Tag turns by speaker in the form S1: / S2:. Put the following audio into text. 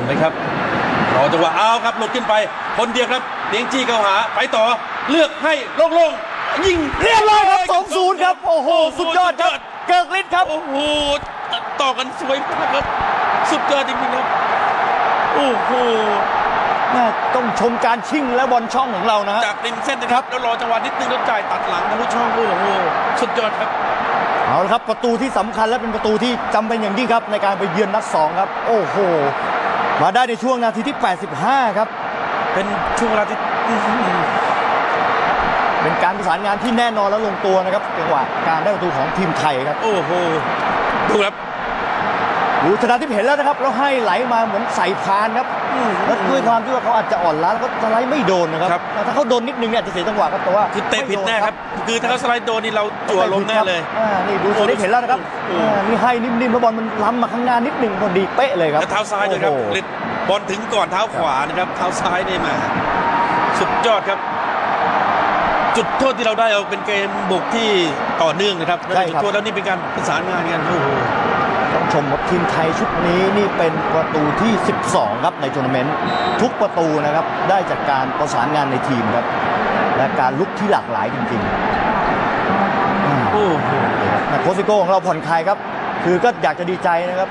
S1: นไหมครับรอจังหวะเอาครับหลุดขึ้นไป คนเดียวครับเลียงจี้เข้าหาไปต่อเลือกให้โล่งๆยิง
S2: เรียบร้อยครับ2-0ครับ โอ้โห สุดยอดครับเกิกฤทธิ์ครับ
S1: โอ้โหต่อกันสวยมากครับ สุดยอดจริงๆครับโอ้โห
S2: แม่ต้องชมการชิ่งและบอลช่องของเรานะฮะ
S1: จากริมเส้นนะครับแล้วรอจังหวะนิดนึงแล้วจ่ายตัดหลังทะลุช่องโอ้โหสุดยอดครับ
S2: เอาละครับประตูที่สำคัญและเป็นประตูที่จำเป็นอย่างยิ่งครับในการไปเยือนนัดสองครับ โอ้โห มาได้ในช่วงนาทีที่ 85 ครับ
S1: เป็นช่วงเวลาที่
S2: เป็นการประสานงานที่แน่นอนและลงตัวนะครับจังหวะการได้ประตูของทีมไทยครับ
S1: โอ้โหดูครับ
S2: ดูชนะที่เห็นแล้วนะครับแล้วให้ไหลมาเหมือนใส่พานครับ
S1: อื้อ
S2: แล้วด้วยความที่ว่าเขาอาจจะอ่อนล้าแล้วก็สไลด์ไม่โดนนะครับ
S1: ครับ
S2: แต่ถ้าเขาโดนนิดนึงเนี่ยอาจจะเสียจังหวะครับแต่ว่า
S1: คือเตะผิดแน่ครับ คือถ้าเขาสไลด์โดนนี่เราจั่วลมแน่เลย
S2: อ่านี่ดูชนิดเห็นแล้วนะครับ
S1: โอ้โห
S2: อ่านี่ให้นิ่มๆแล้วบอลมันล้ำมาข้างหน้านิดหนึ่งพอดีเป๊ะเลยครับ
S1: แล้วเท้าซ้ายด้วยครับ
S2: โอ้โห
S1: เล็ดบอลถึงก่อนเท้าขวานะครับเท้าซ้ายนี่มาสุดยอดครับ จุดโทษที่เราได้เอาเป็นเกมบุกที่ต่อเนื่องนะครับแล้วจุดโทษแล้วนี่เป็นการประสานงานกันโอ้โห
S2: ต้องชมว่าทีมไทยชุดนี้นี่เป็นประตูที่ 12 ครับในทัวร์นาเมนต์ทุกประตูนะครับได้จากการประสานงานในทีมครับและการลุกที่หลากหลายจริงๆอ่า
S1: โอ้โห
S2: แต่โคชซิโก้ของเราผ่อนคลายครับ คือก็อยากจะดีใจนะครับ